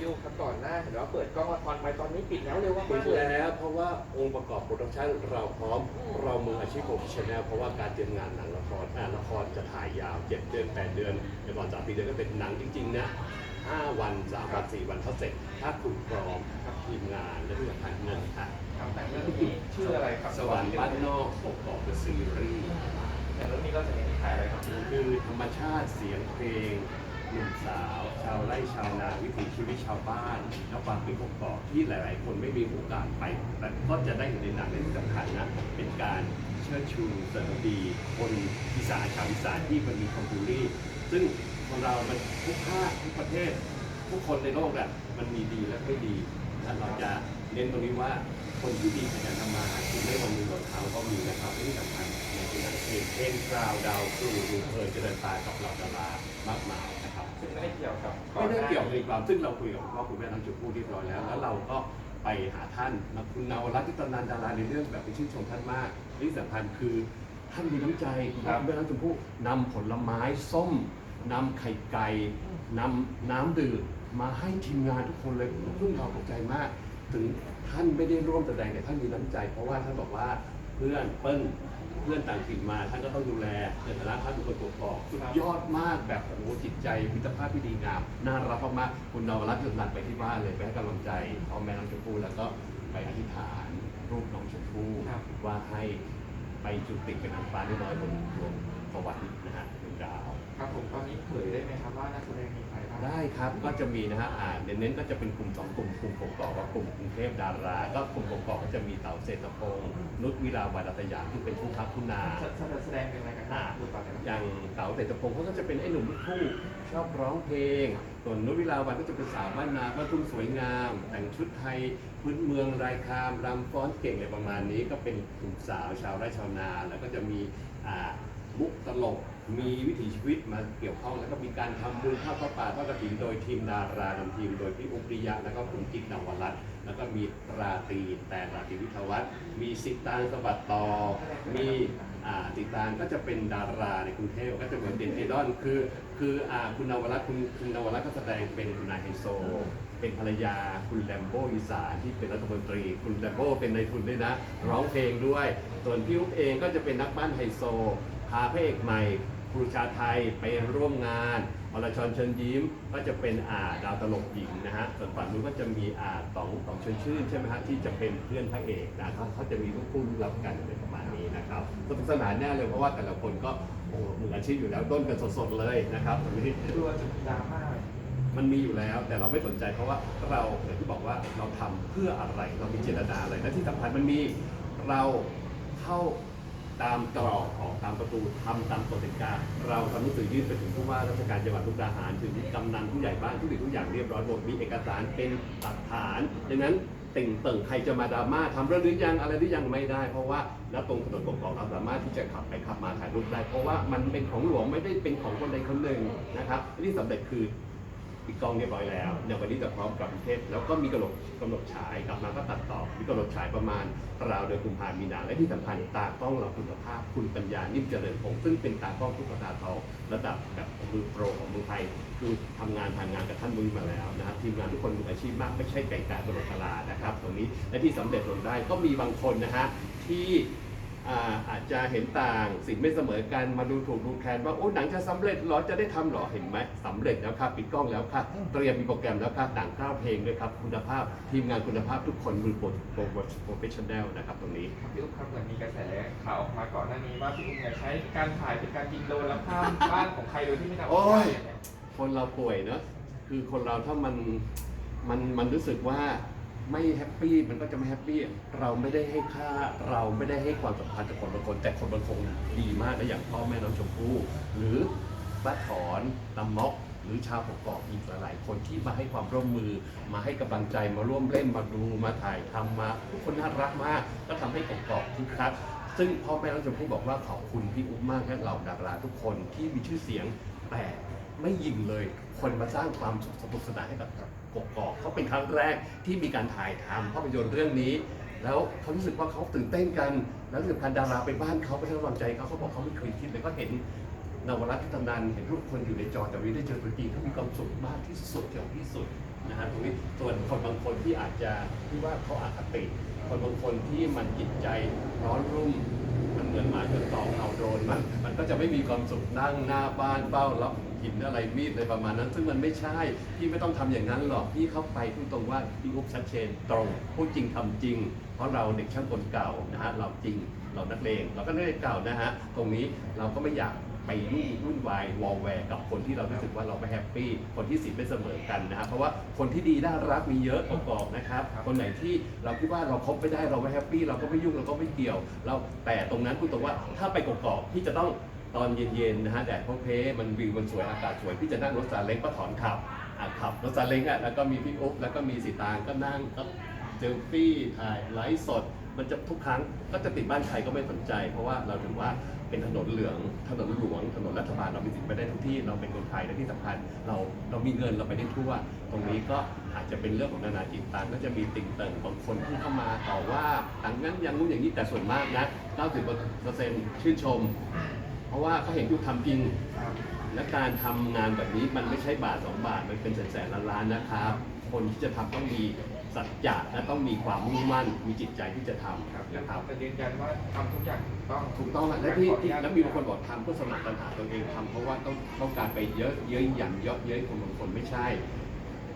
พี่อุ๊บครับก่อนหน้าเห็นว่าเปิดกล้องละครไปตอนนี้ปิดแล้วเร็วมากปิดๆเลย แล้วเพราะว่าองค์ประกอบโปรดักชันเราพร้อม เรามืออาชีพโปรเฟชชั่นแนลเพราะว่าการเตรียมงานหนังละครอ่าละครจะถ่ายยาว7เดือน8เดือนเดี๋ยวก่อนสามปีเดือนก็เป็นหนังจริงๆนะ5วัน3วัน4วันเขาเสร็จ ถ้าคุณพร้อมกับทีมงานและที่สำคัญเงินค่ะครับแต่เรื่องนี้ชื่ออะไรครับสวรรค์บ้านนอกปกกอบเป็นซีรีส์แต่เรื่องนี้เราจะเห็นถ่ายอะไรครับ คือธรรมชาติเสียงเพลง หนุ่มสาว ชาวไร่ชาวนาวิถีชีวิตชาวบ้านและความเป็นกกอกที่หลาย ๆ คนไม่มีโอกาสไป แต่ก็จะได้เห็นในหนังและที่สำคัญนะ เป็นการเชิดชูสรดีคนอีสานชาวอีสานที่มันมีคอมพิวรี่ ซึ่งคนเรามันทุกภาคทุกประเทศ ทุกคนในโลกอะมันมีดีและไม่ดีและเราจะเน้นตรงนี้ว่าคนที่ดีขยันทำมาหากินได้วันหนึ่งวันเขาก็มีนะครับที่สำคัญในที่นั้นเองเพลงกราวดาวครูดูเพลินเจริญตากับเหล่าดารามากมาย ซึ่งไม่ได้เกี่ยวกับไม่ได้เกี่ยวกับความซึ่งเราคุยกับคุณพ่อคุณแม่ทั้งจุดพูดเรียบร้อยแล้ว แล้วเราก็ไปหาท่านนะคุณนาวรัตน์ที่ตำนานดาราในเรื่องแบบเป็นชื่นชมท่านมากและที่สำคัญคือท่านมีน้ำใจคุณพ่อคุณแม่ทั้งจุดพูดนำผลไม้ส้มนำไข่ไก่นำน้ำดื่มมาให้ทีมงานทุกคนเลยซึ่งเราตกใจมาก ถึงท่านไม่ได้ร่วมแสดงแต่ท่านมีน้ำใจ เพราะว่าท่านบอกว่าเพื่อนเปิ้ลเพื่อนต่างถิ่นมาท่านก็ต้องดูแลในฐานะท่านเป็นคนตัวกอกสุดยอดมากแบบโอ้โหจิตใจมิตรภาพที่ดีงามน่ารักมากๆคุณนวรัตน์ยนนันไปที่บ้านเลยไปให้กำลังใจพ่อแม่น้องชมพู่แล้วก็ไปอธิษฐานรูปน้องชมพู่ว่าให้ไปจุติเป็นนางฟ้าน้อยๆบนดวงสวรรค์นะฮะดวงดาวครับผมตอนนี้เผยได้ไหมครับว่านักแสดงมีใครบ้างได้ครับก็จะมีนะฮะอ่าเน้นๆก็จะเป็นกลุ่มสองกลุ่มกลุ่มกกอกกับกลุ่มกรุงเทพดารา ก็กลุ่มกกอกก็จะมีเต๋าเศรษฐพงศ์ นุชวิลาวันอัตยามที่เป็นผู้พักผู้นา แสแสดงเป็นอะไรกันบ้างพูดต่อกันอย่างเต๋าเศรษฐพงศ์เขาก็จะเป็นไอ้หนุ่มลูกทุ่งชอบร้องเพลง ส่วนนุชวิลาวันก็จะเป็นสาวบ้านนาบ้านทุ่งสวยงาม แต่งชุดไทยพื้นเมืองรายคามรำฟ้อนเก่งอะไรประมาณนี้ ก็เป็นกลุ่มสาวชาวไร่ชาวนา แล้วก็จะมีอ่ามุกตลก มีวิถีชีวิตมาเกี่ยวข้อง แล้วก็มีการทำบุญข้าวพระป่าทอดกระถิ่นโดยทีมดารานำทีม โดยพี่อุปริยะแล้วก็คุณกิ๊กนวรัตน์แล้วก็มีราตรีแต่ราตรีวิทยาวัฒน์มีสิตางสวัสดิ์ต่อมีอ่าติตางก็จะเป็นดาราในกรุงเทพก็จะเหมือนเด่นไอดอลคือ คืออ่าคุณนวรัตน์คุณคุณนวรัตน์ก็แสดงเป็นคุณนายไฮโซ เป็นภรรยาคุณแลมโบอีสานที่เป็นรัฐมนตรี คุณแลมโบเป็นนายทุนด้วยนะ ร้องเพลงด้วย ส่วนพี่อุ๊บเองก็จะเป็นนักบ้านไฮโซพาพระเอกใหม่ ครูชาไทยไปร่วมงานอรชรเชิญยิ้ม ก็จะเป็นอาดาวตลกหญิงนะฮะส่วนฝั่งนู้นก็จะมีอาต๋องต๋องชิญชื่นใช่ไหมฮะที่จะเป็นเพื่อนพระเอกนะเขาเขาจะมีลูกคู่ลูกรับกันเป็นประมาณนี้นะครับสนุกสนานแน่เลยเพราะว่าแต่ละคนก็โอ้โหมืออาชีพอยู่แล้วต้นกันสดๆเลยนะครับตรงนี้กลัวจะมีดราม่ามันมีอยู่แล้วแต่เราไม่สนใจเพราะว่าเราอย่างที่บอกว่าเราทำเพื่ออะไรเรามีเจตนาอะไรและที่สำคัญมันมีเราเข้า ตามตรอกออกตามประตูทำตามกฎกติกา เราทำหนังสือยื่นไปถึงผู้ว่าราชการจังหวัดมุกดาหารถึงกำนันผู้ใหญ่บ้านทุกสิ่งทุกอย่างเรียบร้อยหมดมีเอกสารเป็นหลักฐานดังนั้นติ่งเติ่งใครจะมาดราม่าทำเรื่องหรือยังอะไรหรือยังไม่ได้ เพราะว่าณตรงถนนกกอกเราสามารถที่จะขับไปขับมาถ่ายรูปได้ เพราะว่ามันเป็นของหลวงไม่ได้เป็นของคนใดคนหนึ่งนะครับที่สำเร็จคือ ปิดกล้องเรียบร้อยแล้วในวันนี้จะพร้อมกลับกรุงเทพแล้วก็มีกำหนดกำหนดฉายกลับมาก็ตัดต่อมีกำหนดฉายประมาณราวเดือนกุมภาพันธ์มีนาและที่สำคัญตากล้องเราคุณภาพคุณปัญญานิ่มเจริญพงศ์ซึ่งเป็นตากล้องทุกตาทองระดับแบบมือโปรของเมืองไทยคือทำงานทางงานกับท่านมุ้ยมาแล้วนะครับทีมงานทุกคนมืออาชีพมากไม่ใช่ไก่กาตลอดเวลานะครับ ตรงนี้และที่สำเร็จลงได้ก็มีบางคนนะฮะที่ อาอาจจะเห็นต่างสิ่งไม่เสมอกันมาดูถูกดูแคลนว่าโอ้หนังจะสำเร็จหรอจะได้ทำเหรอเห็นไหมสำเร็จแล้วครับปิดกล้องแล้วครับเตรียมมีโปรแกรมแล้วครับต่างข้าวเพลงด้วยครับคุณภาพทีมงานคุณภาพทุกคนมือโปรโปรโปรเฟชชั่นแนลนะครับตรงนี้พี่อุ๊บครับเหมือนมีกระแสข่าวออกมาก่อนหน้านี้ว่าพี่อุ๊บเนี่ยใช้การถ่ายเป็นการยิงโดรนแล้วข้ามบ้านของใครโดยที่ไม่ทำโอ้ยเนี่ยคนเราป่วยเนอะคือคนเราถ้ามันมันมันรู้สึกว่า ไม่แฮปปี้มันก็จะไม่แฮปปี้เราไม่ได้ให้ค่าเราไม่ได้ให้ความสำคัญกับคนบางคนแต่คนบางคนดีมากนะอย่างพ่อแม่น้องชมพู่หรือป้าถอนตำม็อกหรือชาวประกอบอีกหลายๆคนที่มาให้ความร่วมมือ มาให้กำลังใจมาร่วมเล่นมาดูมาถ่ายทำมาทุกคนน่ารักมาก ก็ทำให้ประกอบคึกคักซึ่งพ่อแม่น้องชมพู่บอกว่าขอบคุณพี่อุ๊บมากและเหล่าดาราทุกคนที่มีชื่อเสียงแต่ ไม่ยิงเลย คนมาสร้างความสนุกสนานให้กับกกอกเขาเป็นครั้งแรกที่มีการถ่ายทำภาพยนตร์เรื่องนี้ แล้วเขารู้สึกว่าเขาตื่นเต้นกัน แล้วที่สำคัญดาราไปบ้านเขาไปให้กำลังใจเขาเขาบอกเขาไม่เคยคิดเลยก็เห็นนวรัตน์ที่ตำนานเห็นรูปคนอยู่ในจอแต่ไม่ได้เจอตัวจริงเขามีความสุขมากที่สุดอย่างที่สุดนะฮะตรงนี้ส่วนคนบางคนที่อาจจะที่ว่าเขาอาคติ คนบางคนที่มันจิตใจร้อนรุ่มมันเหมือนหมาจนตองเอาโดนมันมันก็จะไม่มีความสุขนั่งหน้าบ้านเฝ้ารับ หินอะไรมีดอะไรประมาณนั้น ซึ่งมันไม่ใช่พี่ไม่ต้องทำอย่างนั้นหรอกพี่เข้าไปพูดตรงว่าพี่อุ๊บชัดเจนตรงพูดจริงทำจริง เพราะเราเด็กช่างกลเก่านะฮะเราจริงเรานักเลงเราก็นักเลงเก่านะฮะตรงนี้เราก็ไม่อยากไปยุ่งวุ่นวายวอลแวร์กับคนที่เรารู้สึกว่าเราไม่แฮปปี้ คนที่สิทธิ์ไม่เสมอกันนะฮะเพราะว่าคนที่ดีน่ารักมีเยอะประกอบนะครับ คนไหนที่เราคิดว่าเราคบไม่ได้เราไม่แฮปปี้เราก็ไม่ยุ่งเราก็ไม่เกี่ยว เราแต่ตรงนั้นพูดตรงว่าถ้าไปกอกๆพี่จะต้อง ตอนเย็นๆนะฮะแดดพงเพมันวิวมันสวยอากาศสวยพี่จะนั่งรถซาเล้งก็ถอนขับอะขับรถซาเล้งอะแล้วก็มีพี่อุ๊บแล้วก็มีสีตางก็นั่งก็เซลฟี่ถ่ายไลฟ์สด มันจะทุกครั้งก็จะติดบ้านใครก็ไม่สนใจ เพราะว่าเราถือว่าเป็นถนนเหลืองถนนหลวงถนนรัฐบาลเรามีสิทธิ์ไปได้ทุกที่เราเป็นคนไทยและที่สำคัญเราเรามีเงินเราไปได้ทั่ว ตรงนี้ก็อาจจะเป็นเรื่องของนานาจิตตังก็จะมีติ่งเติ่งบางคนที่เข้ามาต่อว่าต่างนั้นอย่างนู้นอย่างนี้แต่ส่วนมากนะ90%ชื่นชม เพราะว่าเขาเห็นอยู่ทำจริงและการทำงานแบบนี้มันไม่ใช่บาทสองบาท มันเป็นแสนแสนล้านล้านนะครับ คนที่จะทำต้องมีสัจจะและต้องมีความมุ่งมั่น มีจิตใจที่จะทำครับนะครับจะยืนยันว่าทำทุกอย่างถูกต้องถูกต้องอะและที่ที่แล้วมีบางคนบอกทำเพื่อสมัครปัญหาตัวเองทำเพราะว่าต้องต้องการไปเยอะเย้ยหยันเยอะเย้ยคนบางคนไม่ใช่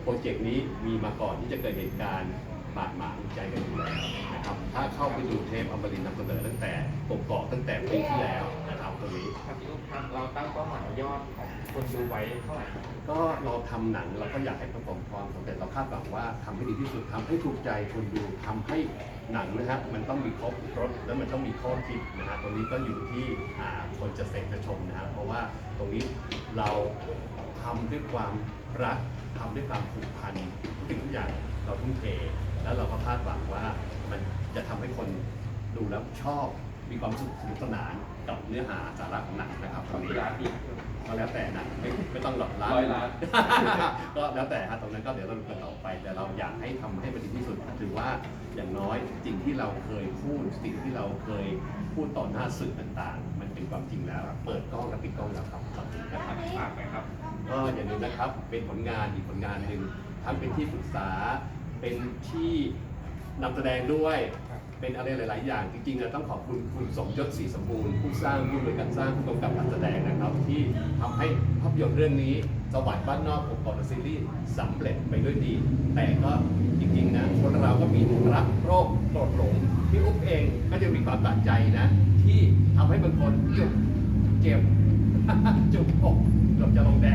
โปรเจกต์นี้มีมาก่อนที่จะเกิดเหตุการณ์บาดหมางใจกันอยู่แล้วนะครับ ถ้าเข้าไปดูเทปอมรินทร์นำเสนอตั้งแต่ปกเกาะตั้งแต่ปีที่แล้วนะครับ ตรงนี้ ครับพี่อุ๊บครับเราตั้งเป้าหมายยอดของคนดูไว้เท่าไหร่ครับก็เราทำหนังเราก็อยากให้ประสบความสำเร็จเราคาดหวังว่าทำให้ดีที่สุดทำให้ถูกใจคนดูทำให้หนังนะฮะมันต้องมีครบรถแล้วมันต้องมีข้อคิดนะฮะตรงนี้ก็อยู่ที่อ่าคนจะเสพจะชมนะฮะเพราะว่าตรงนี้เราทำด้วยความรักทำด้วยความผูกพันทุกสิ่งทุกอย่างเราทุ่มเท แล้วเราก็คาดหวังว่ามันจะทำให้คนดูแล้วชอบ มีความสุขสนุกสนานกับเนื้อหาสาระของหนังนะครับตรงนี้ร้านดีก็แล้วแต่นะไม่ไม่ต้องหลอกล้านร้อยล้านก็แล้วแต่ฮะตรงนั้นก็เดี๋ยวเราดูกันต่อไป แต่เราอยากให้ทำให้มันดีที่สุดถือว่าอย่างน้อยสิ่งที่เราเคยพูดสิ่งที่เราเคยพูดต่อหน้าสื่อต่างๆ มันเป็นความจริงแล้ว เปิดกล้องและปิดกล้องแล้วครับขอบคุณนะครับฝากไหมครับก็อย่าลืมนะครับเป็นผลงานอีกผลงานหนึ่งทั้งเป็นที่ปรึกษาเป็นที่นำแสดงด้วยครับ เป็นอะไรหลาย ๆ อย่าง จริง ๆ ต้องขอบคุณคุณสมยศศรีสมบูรณ์ผู้สร้างผู้บริการสร้างผู้กำกับการแสดงนะครับ ที่ทำให้ภาพยนตร์เรื่องนี้สวรรค์บ้านนอกผมกอนซีรีส์สำเร็จไปด้วยดี แต่ก็จริง ๆ นะคนเราก็มีรักโรคโกรธหลงพี่อุ๊บเองก็จะมีความตัดใจนะ ที่ทำให้บางคนจุกเจ็บจุกอกเกือบจะลงแดง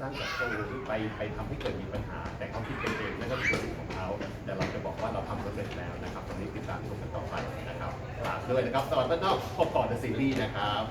สร้างศัตรูหรือไปไปทำให้เกิดมีปัญหา แต่เขาคิดเป็นเองแล้วก็คือสิทธิของเขา แต่เราจะบอกว่าเราทำสำเร็จแล้วนะครับตรงนี้ติดตามชมกันต่อไปนะครับฝากด้วยนะครับตอนต้นนอกพบก่อนในซีรีส์นะครับ